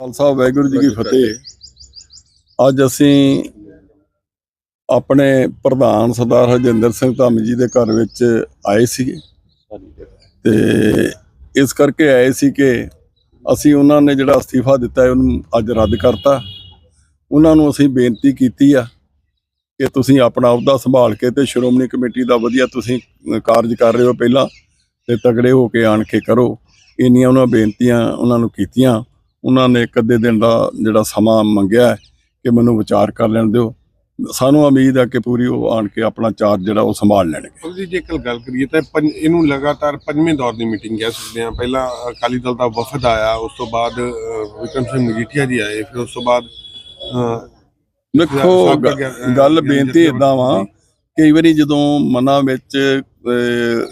ਖਾਲਸਾ ਵਾਹਿਗੁਰੂ ਜੀ ਕੀ ਫਤਿਹ। ਅੱਜ ਅਸੀਂ ਆਪਣੇ ਪ੍ਰਧਾਨ ਸਰਦਾਰ ਹਰਜਿੰਦਰ ਸਿੰਘ ਧੰਮ ਜੀ ਦੇ ਘਰ ਵਿੱਚ ਆਏ ਸੀਗੇ। ਤੇ ਇਸ ਕਰਕੇ ਆਏ ਸੀ ਕਿ ਅਸੀਂ ਉਹਨਾਂ ਨੇ ਜਿਹੜਾ ਅਸਤੀਫਾ ਦਿੱਤਾ ਹੈ ਉਹਨੂੰ ਅੱਜ ਰੱਦ ਕਰਤਾ। ਉਹਨਾਂ ਨੂੰ ਅਸੀਂ ਬੇਨਤੀ ਕੀਤੀ ਆ ਕਿ ਤੁਸੀਂ ਆਪਣਾ ਅਹੁਦਾ ਸੰਭਾਲ ਕੇ ਤੇ ਸ਼੍ਰੋਮਣੀ ਕਮੇਟੀ ਦਾ ਵਧੀਆ ਤੁਸੀਂ ਕਾਰਜ ਕਰ ਰਹੇ ਹੋ ਪਹਿਲਾਂ ਤੇ ਤਗੜੇ ਹੋ ਕੇ ਆਣ ਕੇ ਕਰੋ। ਇੰਨੀਆਂ ਉਹਨਾਂ ਬੇਨਤੀਆਂ ਉਹਨਾਂ ਨੂੰ ਕੀਤੀਆਂ। ਉਹਨਾਂ ਨੇ ਇੱਕ ਅੱਧੇ ਦਿਨ ਦਾ ਜਿਹੜਾ ਸਮਾਂ ਮੰਗਿਆ ਕਿ ਮੈਨੂੰ ਵਿਚਾਰ ਕਰ ਲੈਣ ਦਿਓ। ਸਾਨੂੰ ਉਮੀਦ ਹੈ ਕਿ ਪੂਰੀ ਉਹ ਆਣ ਕੇ ਆਪਣਾ ਚਾਰਜ ਜਿਹੜਾ ਉਹ ਸੰਭਾਲ ਲੈਣਗੇ। ਜੇ ਕੱਲ ਗੱਲ ਕਰੀਏ ਤਾਂ ਇਹਨੂੰ ਲਗਾਤਾਰ ਪੰਜਵੇਂ ਦੌਰ ਦੀ ਮੀਟਿੰਗ ਕਹਿ ਸਕਦੇ ਹਾਂ। ਪਹਿਲਾਂ ਅਕਾਲੀ ਦਲ ਦਾ ਵਫਦ ਆਇਆ ਉਸ ਤੋਂ ਬਾਅਦ ਵਿਕਰਮ ਸਿੰਘ ਮਜੀਠੀਆ ਜੀ ਆਏ ਫਿਰ ਉਸ ਤੋਂ ਬਾਅਦ ਦੇਖੋ ਗੱਲ ਬੇਨਤੀ ਇਦਾਂ ਵਾ ਕਈ ਵਾਰੀ ਜਦੋਂ ਮਨਾਂ ਵਿੱਚ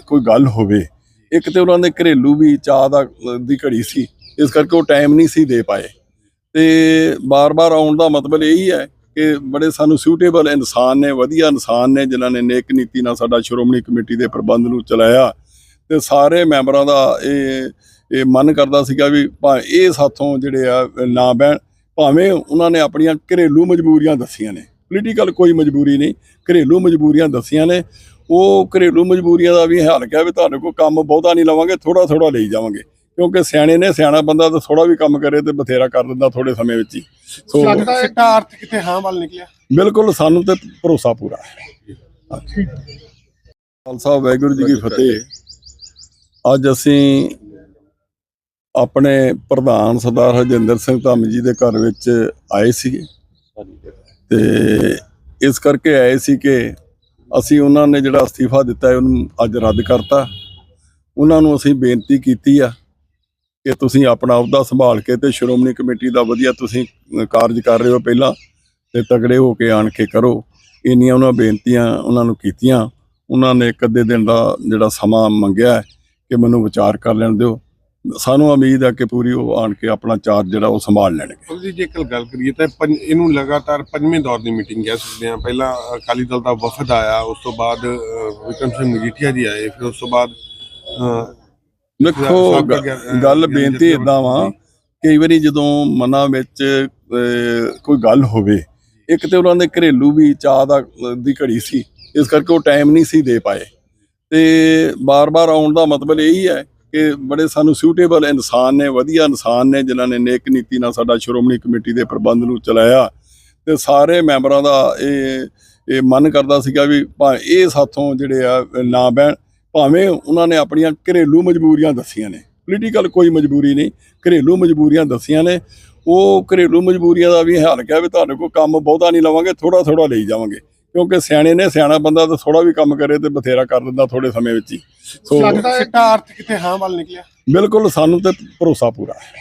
ਕੋਈ ਗੱਲ ਹੋਵੇ ਇੱਕ ਤੇ ਉਹਨਾਂ ਦੇ ਘਰੇਲੂ ਵੀ ਚਾਹ ਦਾ ਦੀ ਘੜੀ ਸੀ। ਇਸ ਕਰਕੇ ਉਹ ਟਾਈਮ ਨਹੀਂ ਸੀ ਦੇ ਪਾਏ। ਤੇ ਬਾਰ-ਬਾਰ ਆਉਣ ਦਾ ਮਤਲਬ ਇਹੀ ਹੈ ਕਿ ਬੜੇ ਸਾਨੂੰ ਸੂਟੇਬਲ ਇਨਸਾਨ ਨੇ, ਵਧੀਆ ਇਨਸਾਨ ਨੇ, ਜਿਨ੍ਹਾਂ ਨੇ ਨੇਕ ਨੀਤੀ ਨਾਲ ਸਾਡਾ ਸ਼੍ਰੋਮਣੀ ਕਮੇਟੀ ਦੇ ਪ੍ਰਬੰਧ ਨੂੰ ਚਲਾਇਆ। ਤੇ ਸਾਰੇ ਮੈਂਬਰਾਂ ਦਾ ਇਹ ਇਹ ਮਨ ਕਰਦਾ ਸੀਗਾ ਵੀ ਭਾਵੇਂ ਇਹ ਸਾਥੋਂ ਜਿਹੜੇ ਆ, ਨਾ ਬਹਿਣ, ਭਾਵੇਂ ਉਹਨਾਂ ਨੇ ਆਪਣੀਆਂ ਘਰੇਲੂ ਮਜਬੂਰੀਆਂ ਦੱਸੀਆਂ ਨੇ। ਪੋਲੀਟੀਕਲ ਕੋਈ ਮਜਬੂਰੀ ਨਹੀਂ, ਘਰੇਲੂ ਮਜਬੂਰੀਆਂ ਦੱਸੀਆਂ ਨੇ। ਉਹ ਘਰੇਲੂ ਮਜਬੂਰੀਆਂ ਦਾ ਵੀ ਹਾਲ ਕਿਹਾ ਵੀ ਤੁਹਾਡੇ ਕੋਲ ਕੰਮ ਬਹੁਤਾ ਨਹੀਂ ਲਵਾਂਗੇ ਥੋੜਾ ਥੋੜਾ ਲਈ ਜਾਵਾਂਗੇ। ਕਿਉਂਕਿ ਸਿਆਣੇ ਨੇ ਸਿਆਣਾ ਬੰਦਾ ਤਾਂ ਥੋੜਾ ਵੀ ਕੰਮ ਕਰੇ ਤੇ ਬਥੇਰਾ ਕਰ ਦਿੰਦਾ ਥੋੜੇ ਸਮੇਂ ਵਿੱਚ ਹੀ। ਸੋ ਲੱਗਦਾ ਹੈ ਸਿੱਟਾ ਕਿਤੇ ਹਾਂ ਵੱਲ ਨਿਕਲਿਆ। ਬਿਲਕੁਲ ਸਾਨੂੰ ਤੇ ਭਰੋਸਾ ਪੂਰਾ ਹੈ। ਖਾਲਸਾ ਵਾਹਿਗੁਰੂ ਜੀ ਕੀ ਫਤਿਹ। ਅੱਜ ਅਸੀਂ ਆਪਣੇ ਪ੍ਰਧਾਨ ਸਰਦਾਰ ਹਰਜਿੰਦਰ ਸਿੰਘ ਧੰਮ ਜੀ ਦੇ ਘਰ ਵਿੱਚ ਆਏ ਸੀਗੇ। ਤੇ ਇਸ ਕਰਕੇ ਆਏ ਸੀ ਕਿ ਅਸੀਂ ਉਹਨਾਂ ਨੇ ਜਿਹੜਾ ਅਸਤੀਫਾ ਦਿੱਤਾ ਹੈ ਉਹਨੂੰ ਅੱਜ ਰੱਦ ਕਰਤਾ। ਉਹਨਾਂ ਨੂੰ ਅਸੀਂ ਬੇਨਤੀ ਕੀਤੀ ਆ ਕਿ ਤੁਸੀਂ ਆਪਣਾ ਅਹੁਦਾ ਸੰਭਾਲ ਕੇ ਤੇ ਸ਼੍ਰੋਮਣੀ ਕਮੇਟੀ ਦਾ ਵਧੀਆ ਤੁਸੀਂ ਕਾਰਜ ਕਰ ਰਹੇ ਹੋ ਪਹਿਲਾਂ ਤੇ ਤਗੜੇ ਹੋ ਕੇ ਆਣ ਕੇ ਕਰੋ। ਇੰਨੀਆਂ ਉਹਨਾਂ ਬੇਨਤੀਆਂ ਉਹਨਾਂ ਨੂੰ ਕੀਤੀਆਂ। ਉਹਨਾਂ ਨੇ ਇੱਕ ਅੱਧੇ ਦਿਨ ਦਾ ਜਿਹੜਾ ਸਮਾਂ ਮੰਗਿਆ ਕਿ ਮੈਨੂੰ ਵਿਚਾਰ ਕਰ ਲੈਣ ਦਿਓ। ਸਾਨੂੰ ਉਮੀਦ ਹੈ ਕਿ ਪੂਰੀ ਉਹ ਆਣ ਕੇ ਆਪਣਾ ਚਾਰਜ ਜਿਹੜਾ ਉਹ ਸੰਭਾਲ ਲੈਣਗੇ। ਉਹਦੀ ਜੇ ਗੱਲ ਕਰੀਏ ਤਾਂ ਪੰਜ- ਇਹਨੂੰ ਲਗਾਤਾਰ ਪੰਜਵੇਂ ਦੌਰ ਦੀ ਮੀਟਿੰਗ ਕਹਿ ਸਕਦੇ ਹਾਂ। ਪਹਿਲਾਂ ਅਕਾਲੀ ਦਲ ਦਾ ਵਫਦ ਆਇਆ ਉਸ ਤੋਂ ਬਾਅਦ ਅ, ਵਿਕਰਮ ਸਿੰਘ ਮਜੀਠੀਆ ਜੀ ਆਏ ਫਿਰ ਉਸ ਤੋਂ ਬਾਅਦ ਦੇਖੋ ਗੱਲ ਬੇਨਤੀ ਇਦਾਂ ਵਾ ਕਈ ਵਾਰੀ ਜਦੋਂ ਮਨਾਂ ਵਿੱਚ ਕੋਈ ਗੱਲ ਹੋਵੇ ਇੱਕ ਤੇ ਉਹਨਾਂ ਦੇ ਘਰੇਲੂ ਵੀ ਚਾਹ ਦਾ ਦੀ ਘੜੀ ਸੀ ਇਸ ਕਰਕੇ ਉਹ ਟਾਈਮ ਨਹੀਂ ਸੀ ਦੇ ਪਾਏ। ਤੇ ਬਾਰ-ਬਾਰ ਆਉਣ ਦਾ ਮਤਲਬ ਇਹੀ ਹੈ ਕਿ ਬੜੇ ਸਾਨੂੰ ਸੂਟੇਬਲ ਇਨਸਾਨ ਨੇ ਵਧੀਆ ਇਨਸਾਨ ਨੇ ਜਿਨ੍ਹਾਂ ਨੇ ਨੇਕ ਨੀਤੀ ਨਾਲ ਸਾਡਾ ਸ਼੍ਰੋਮਣੀ ਕਮੇਟੀ ਦੇ ਪ੍ਰਬੰਧ ਨੂੰ ਚਲਾਇਆ। ਤੇ ਸਾਰੇ ਮੈਂਬਰਾਂ ਦਾ ਇਹ ਇਹ ਮਨ ਕਰਦਾ ਸੀਗਾ ਵੀ ਇਹ ਸਾਥੋਂ ਜਿਹੜੇ ਆ ਨਾ ਬਹਿਣ ਭਾਵੇਂ ਉਹਨਾਂ ਨੇ ਆਪਣੀਆਂ ਘਰੇਲੂ ਮਜਬੂਰੀਆਂ ਦੱਸੀਆਂ ਨੇ ਪੋਲੀਟੀਕਲ ਕੋਈ ਮਜਬੂਰੀ ਨਹੀਂ ਘਰੇਲੂ ਮਜਬੂਰੀਆਂ ਦੱਸੀਆਂ ਨੇ ਉਹ ਘਰੇਲੂ ਮਜਬੂਰੀਆਂ ਦਾ ਵੀ ਹਾਲ ਕਿਹਾ ਵੀ ਤੁਹਾਡੇ ਕੋਲ ਕੰਮ ਬਹੁਤਾ ਨਹੀਂ ਲਵਾਂਗੇ ਥੋੜਾ ਥੋੜਾ ਲਈ ਜਾਵਾਂਗੇ ਕਿਉਂਕਿ ਸਿਆਣੇ ਨੇ ਸਿਆਣਾ ਬੰਦਾ ਤਾਂ ਥੋੜਾ ਵੀ ਕੰਮ ਕਰੇ ਤੇ ਬਥੇਰਾ ਕਰ ਦਿੰਦਾ ਥੋੜੇ ਸਮੇਂ ਵਿੱਚ ਹੀ। ਸੋ ਲੱਗਦਾ ਹੈ ਸਿੱਟਾ ਅਰਥ ਕਿਤੇ ਹਾਂ ਵੱਲ ਨਿਕਲਿਆ। ਬਿਲਕੁਲ ਸਾਨੂੰ ਤੇ ਭਰੋਸਾ ਪੂਰਾ ਹੈ।